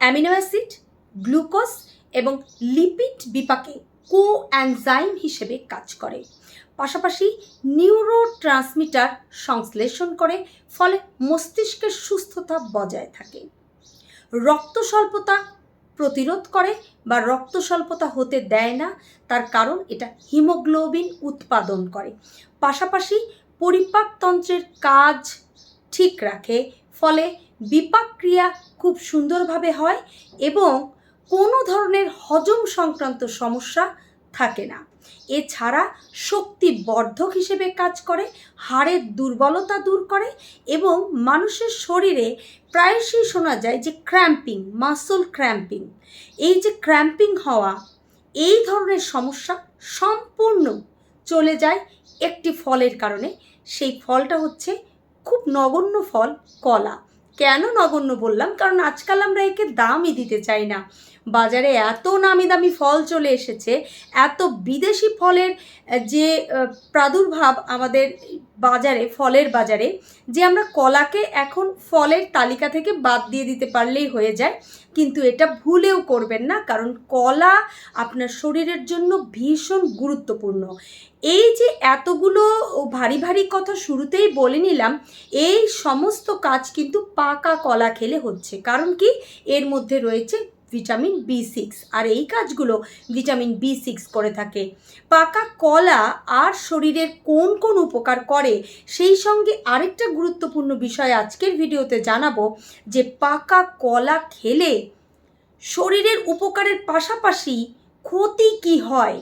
Amino acid, glucose এবং lipid বিপাকে কো enzyme হিসেবে কাজ করে। পাশাপাশি নিউরো ট্রান্সমিটার সংশ্লেষণ করে, ফলে মস্তিষ্কের সুস্থতা বজায় থাকে। রক্ত স্বল্পতা প্রতিরোধ করে বা রক্ত স্বল্পতা হতে দেয় না, তার কারণ এটা হিমোগ্লোবিন উৎপাদন করে। পাশাপাশি পরিপাকতন্ত্রের কাজ ঠিক রাখে, ফলে বিপাক ক্রিয়া খুব সুন্দরভাবে হয় এবং কোনো ধরনের হজম সংক্রান্ত সমস্যা থাকে না। এছাড়া শক্তি বর্ধক হিসেবে কাজ করে, হাড়ের দুর্বলতা দূর করে এবং মানুষের শরীরে প্রায়শই শোনা যায় যে ক্র্যাম্পিং মাসল ক্র্যাম্পিং এই যে ক্র্যাম্পিং হওয়া, এই ধরনের সমস্যা সম্পূর্ণ চলে যায় একটি ফলের কারণে। সেই ফলটা হচ্ছে খুব নগণ্য ফল কলা। কেন নগণ্য বললাম? কারণ আজকাল আমরা একে দামই দিতে চাই না। বাজারে এত নামি দামি ফল চলে এসেছে, এত বিদেশি ফলের যে প্রাদুর্ভাব আমাদের বাজারে, ফলের বাজারে, যে আমরা কলাকে এখন ফলের তালিকা থেকে বাদ দিয়ে দিতে পারলেই হয়ে যায়। কিন্তু এটা ভুলেও করবেন না, কারণ কলা আপনার শরীরের জন্য ভীষণ গুরুত্বপূর্ণ। এই যে এতগুলো ভারী ভারী কথা শুরুতেই বলে নিলাম, এই সমস্ত কাজ কিন্তু পাকা কলা খেলে হচ্ছে। কারণ কি? এর মধ্যে রয়েছে ভিটামিন বি সিক্স আর এই কাজগুলো ভিটামিন বি সিক্স করে থাকে। পাকা কলা আর শরীরের কোন কোন উপকার করে সেই সঙ্গে আরেকটা গুরুত্বপূর্ণ বিষয় আজকের ভিডিওতে জানাব যে পাকা কলা খেলে শরীরের উপকারের পাশাপাশি ক্ষতি কি হয়?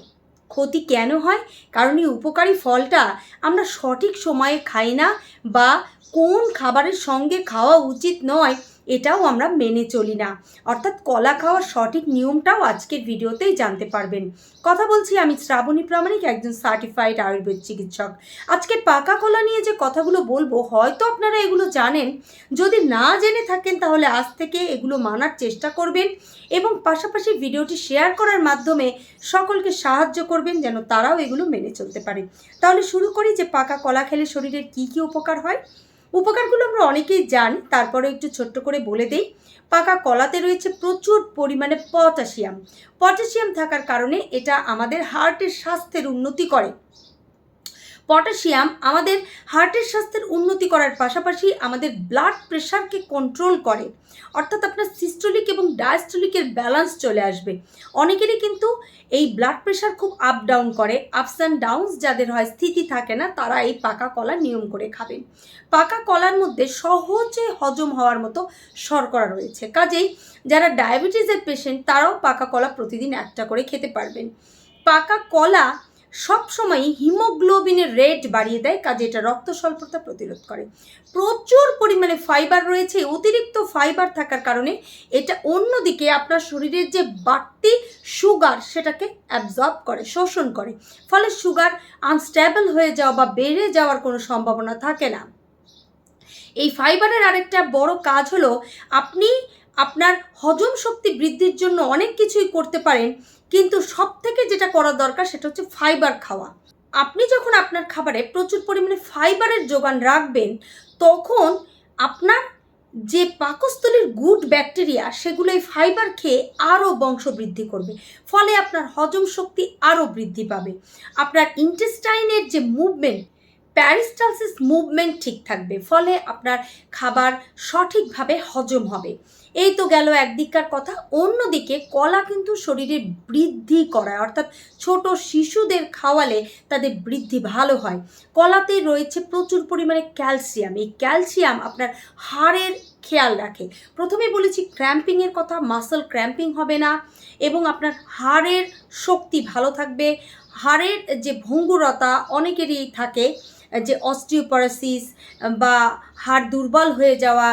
ক্ষতি কেন হয়? কারণ এই উপকারী ফলটা আমরা সঠিক সময়ে খাই না বা কোন খাবারের সঙ্গে খাওয়া উচিত নয়। এটাও আমরা মেনে চলি না। অর্থাৎ কলা খাওয়ার সঠিক নিয়মটাও আজকের ভিডিওতেই জানতে পারবেন। কথা বলছি আমি শ্রাবণী প্রামাণিক, একজন সার্টিফাইড আয়ুর্বেদ চিকিৎসক। আজকে পাকা কলা নিয়ে যে কথাগুলো বলব, হয়তো আপনারা এগুলো জানেন। যদি না জেনে থাকেন, তাহলে আজ থেকে এগুলো মানার চেষ্টা করবেন এবং পাশাপাশি ভিডিওটি শেয়ার করার মাধ্যমে সকলকে সাহায্য করবেন যেন তারাও এগুলো মেনে চলতে পারে। তাহলে শুরু করি যে পাকা কলা খেলে শরীরের কী কী উপকার হয়। উপকারগুলো আমরা অনেকেই জানি, তারপরে একটু ছোট্ট করে বলে দেই। পাকা কলাতে রয়েছে প্রচুর পরিমাণে পটাশিয়াম। পটাশিয়াম থাকার কারণে এটা আমাদের হার্টের স্বাস্থ্যের উন্নতি করে। পটাশিয়াম আমাদের হার্টের স্বাস্থ্যের উন্নতি করার পাশাপাশি আমাদের ব্লাড প্রেশারকে কন্ট্রোল করে। অর্থাৎ আপনার সিস্টোলিক এবং ডায়াস্টোলিকের ব্যালেন্স চলে আসবে। অনেকেরই কিন্তু এই ব্লাড প্রেশার খুব আপ ডাউন করে আপস অ্যান্ড ডাউনস যাদের হয় স্থিতি থাকে না, তারা এই পাকা কলা নিয়ম করে খাবেন পাকা কলার মধ্যে সহজে হজম হওয়ার মতো শর্করা রয়েছে। কাজেই যারা ডায়াবেটিসের পেশেন্ট তারাও পাকা কলা প্রতিদিন একটা করে খেতে পারবেন। পাকা কলা সবসময় হিমোগ্লোবিনের রেট বাড়িয়ে দেয়, কাজে এটা রক্ত স্বল্পতা প্রতিরোধ করে। প্রচুর পরিমাণে ফাইবার রয়েছে, অতিরিক্ত ফাইবার থাকার কারণে এটা অন্যদিকে আপনার শরীরের যে বাড়তি সুগার সেটাকে অ্যাবজর্ব করে, শোষণ করে। ফলে সুগার আনস্টেবল হয়ে যাওয়া বা বেড়ে যাওয়ার কোনো সম্ভাবনা থাকে না। এই ফাইবারের আরেকটা বড় কাজ হলো, আপনি আপনার হজম শক্তি বৃদ্ধির জন্য অনেক কিছুই করতে পারেন কিন্তু সব থেকে যেটা করা দরকার সেটা হচ্ছে ফাইবার খাওয়া। আপনি যখন আপনার খাবারে প্রচুর পরিমাণে ফাইবারের যোগান রাখবেন, তখন আপনার যে পাকস্থলীর গুড ব্যাকটেরিয়া সেগুলো এই ফাইবার খেয়ে আরও বংশবৃদ্ধি করবে। ফলে আপনার হজম শক্তি আরও বৃদ্ধি পাবে। আপনার ইন্টেস্টাইনের যে মুভমেন্ট প্যারিস্টালসিস মুভমেন্ট ঠিক থাকবে। ফলে আপনার খাবার সঠিকভাবে হজম হবে। এই তো গেল একদিককার কথা। অন্যদিকে কলা কিন্তু শরীরে বৃদ্ধি করায়, অর্থাৎ ছোট শিশুদের খাওয়ালে তাদের বৃদ্ধি ভালো হয়। কলাতে রয়েছে প্রচুর পরিমাণে ক্যালসিয়াম। এই ক্যালসিয়াম আপনার হাড়ের খেয়াল রাখে। প্রথমে বলেছি ক্র্যাম্পিংয়ের কথা মাসল ক্র্যাম্পিং হবে না এবং আপনার হাড়ের শক্তি ভালো থাকবে। হাড়ের যে ভঙ্গুরতা অনেকেরই থাকে, যে অস্টিওপরাসিস বা হাড় দুর্বল হয়ে যাওয়া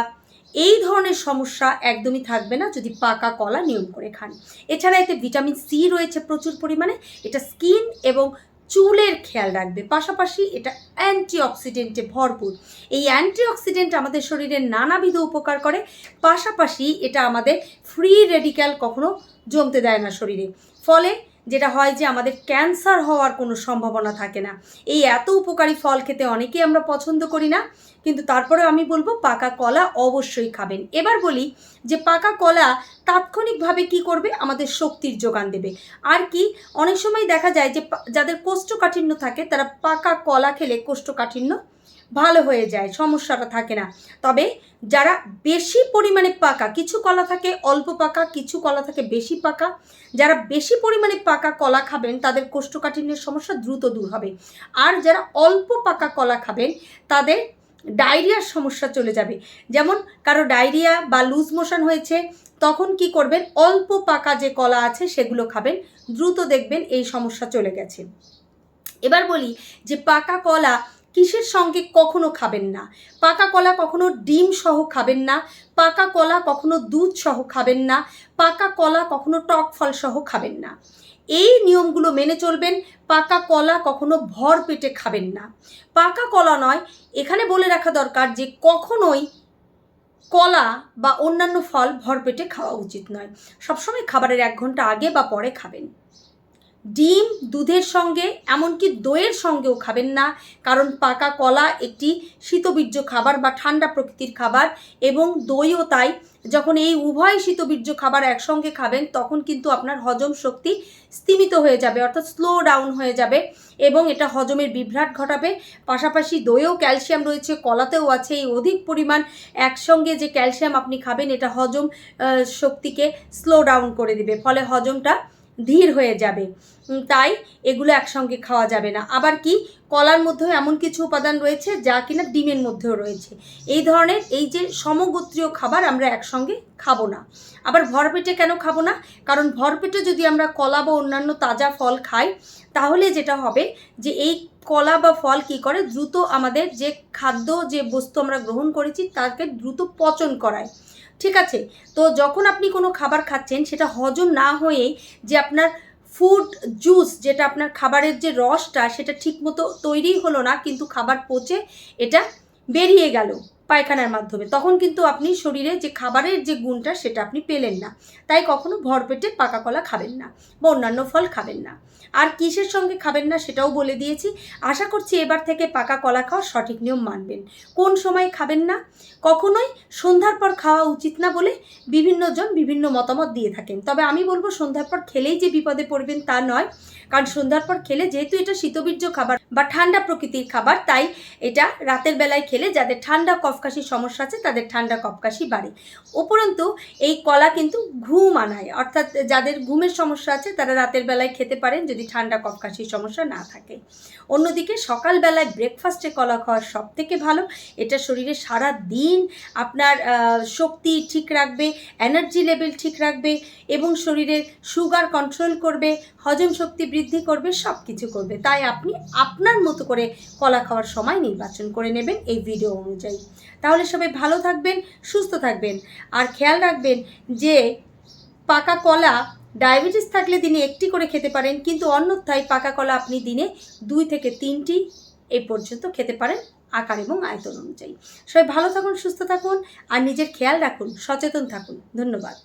এই ধরনের সমস্যা একদমই থাকবে না যদি পাকা কলা নিয়ম করে খান। এছাড়া এতে ভিটামিন সি রয়েছে প্রচুর পরিমাণে, এটা স্কিন এবং চুলের খেয়াল রাখবে। পাশাপাশি এটা অ্যান্টিঅক্সিডেন্টে ভরপুর। এই অ্যান্টিঅক্সিডেন্ট আমাদের শরীরের নানাবিধ উপকার করে, পাশাপাশি এটা আমাদের ফ্রি রেডিক্যাল কখনো জমতে দেয় না শরীরে। ফলে যেটা হয় যে আমাদের ক্যান্সার হওয়ার কোনো সম্ভাবনা থাকে না। এই এত উপকারী ফল খেতে অনেকেই আমরা পছন্দ করি না, কিন্তু তারপরে আমি বলব পাকা কলা অবশ্যই খাবেন। এবার বলি যে পাকা কলা তাৎক্ষণিকভাবে কি করবে? আমাদের শক্তির যোগান দেবে। আর কি? অনেক সময় দেখা যায় যে যাদের কোষ্ঠকাঠিন্য থাকে, তারা পাকা কলা খেলে কোষ্ঠকাঠিন্য ভালো হয়ে যায়, সমস্যাটা থাকে না। তবে যারা বেশি পরিমাণে পাকা, কিছু কলা থাকে অল্প পাকা, কিছু কলা থাকে বেশি পাকা, যারা বেশি পরিমাণে পাকা কলা খাবেন, তাদের কোষ্ঠকাঠিন্যের সমস্যা দ্রুত দূর হবে। আর যারা অল্প পাকা কলা খাবেন, তাদের ডায়রিয়ার সমস্যা চলে যাবে। যেমন কারও ডায়রিয়া বা লুজ মোশন হয়েছে, তখন কি করবেন? অল্প পাকা যে কলা আছে, সেগুলো খাবেন। দ্রুত দেখবেন এই সমস্যা চলে গেছে। এবার বলি যে পাকা কলা কিসের সঙ্গে কখনো খাবেন না? পাকা কলা কখনো ডিম সহ খাবেন না, পাকা কলা কখনো দুধ সহ খাবেন না, পাকা কলা কখনো টক ফল সহ খাবেন না। এই নিয়মগুলো মেনে চলবেন, পাকা কলা কখনো ভর পেটে খাবেন না। পাকা কলা নয়, এখানে বলে রাখা দরকার যে কখনোই কলা বা অন্যান্য ফল ভরপেটে খাওয়া উচিত নয়। সবসময় খাবারের এক ঘণ্টা আগে বা পরে খাবেন। ডিম, দুধের সঙ্গে, এমনকি দইয়ের সঙ্গেও খাবেন না। কারণ পাকা কলা একটি শীতবীর্য খাবার বা ঠান্ডা প্রকৃতির খাবার এবং দইও তাই। যখন এই উভয় শীতবীর্য খাবার একসঙ্গে খাবেন, তখন কিন্তু আপনার হজম শক্তি স্তিমিত হয়ে যাবে, অর্থাৎ স্লো ডাউন হয়ে যাবে এবং এটা হজমের বিভ্রাট ঘটাবে। পাশাপাশি দইয়েও ক্যালসিয়াম রয়েছে, কলাতেও আছে, এই অধিক পরিমাণ একসঙ্গে যে ক্যালসিয়াম আপনি খাবেন, এটা হজম শক্তিকে স্লো ডাউন করে দিবে। ফলে হজমটা ধীর হয়ে যাবে। তাই এগুলো একসঙ্গে খাওয়া যাবে না। আবার কি? কলার মধ্যেও এমন কিছু উপাদান রয়েছে যা কিনা ডিমের মধ্যেও রয়েছে। এই ধরনের এই যে সমগোত্রীয় খাবার আমরা একসঙ্গে খাব না। আবার ভরপেটে কেন খাব না? কারণ ভরপেটে যদি আমরা কলা বা অন্যান্য তাজা ফল খাই, তাহলে যেটা হবে যে এই কলা বা ফল কি করে? দ্রুত আমাদের যে খাদ্য, যে বস্তু আমরা গ্রহণ করেছি, তাকে দ্রুত পচন করায়। ঠিক আছে? তো যখন আপনি কোনো খাবার খাচ্ছেন, সেটা হজম না হয়ে যে আপনার ফুড জুস যেটা আপনার খাবারের যে রসটা, সেটা ঠিকমতো তৈরি হলো না, কিন্তু খাবার পচে এটা বেরিয়ে গেল। পায়খানার মাধ্যমে। তখন কিন্তু আপনি শরীরে যে খাবারের যে গুণটা, সেটা আপনি পেলেন না। তাই কখনো ভরপেটে পাকা কলা খাবেন না বা অন্যান্য ফল খাবেন না। আর কিসের সঙ্গে খাবেন না সেটাও বলে দিয়েছি। আশা করছি এবার থেকে পাকা কলা খাওয়ার সঠিক নিয়ম মানবেন। কোন সময় খাবেন না? কখনোই সন্ধ্যার পর খাওয়া উচিত না বলে বিভিন্নজন বিভিন্ন মতামত দিয়ে থাকেন। তবে আমি বলব, সন্ধ্যার পর খেলেই যে বিপদে পড়বেন তা নয়। কারণ সন্ধ্যার পর খেলে যেহেতু এটা শীতবীর্য খাবার বা ঠান্ডা প্রকৃতির খাবার, তাই এটা রাতের বেলায় খেলে যাদের ঠান্ডা কফকাশির সমস্যা আছে, তাদের ঠান্ডা কফকাশি বাড়ে। উপরন্তু, এই কলা কিন্তু ঘুম আনায়। অর্থাৎ যাদের ঘুমের সমস্যা আছে, তারা রাতের বেলায় খেতে পারেন যদি ঠান্ডা কফকাশির সমস্যা না থাকে। অন্যদিকে, সকালবেলায় ব্রেকফাস্টে কলা খাওয়া সব থেকে ভালো। এটা শরীরে সারা দিন আপনার শক্তি ঠিক রাখবে এনার্জি লেভেল ঠিক রাখবে এবং শরীরের সুগার কন্ট্রোল করবে, হজম শক্তি বৃদ্ধি করবে সব কিছু করবে। তাই আপনি আপনার মতো করে কলা খাওয়ার সময় নির্বাচন করে নেবেন এই ভিডিও অনুযায়ী। তাহলে সবাই ভালো থাকবেন, সুস্থ থাকবেন। আর খেয়াল রাখবেন যে পাকা কলা ডায়াবেটিস থাকলে দিনে একটি করে খেতে পারেন, কিন্তু অন্যথায় পাকা কলা আপনি দিনে দুই থেকে তিনটি এ পর্যন্ত খেতে পারেন আকার এবং আয়তন অনুযায়ী। সবাই ভালো থাকুন, সুস্থ থাকুন, আর নিজের খেয়াল রাখুন, সচেতন থাকুন। ধন্যবাদ।